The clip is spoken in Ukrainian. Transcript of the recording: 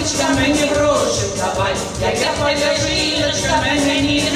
Жіночка мені гроші давай, як я твоя жіночка мені.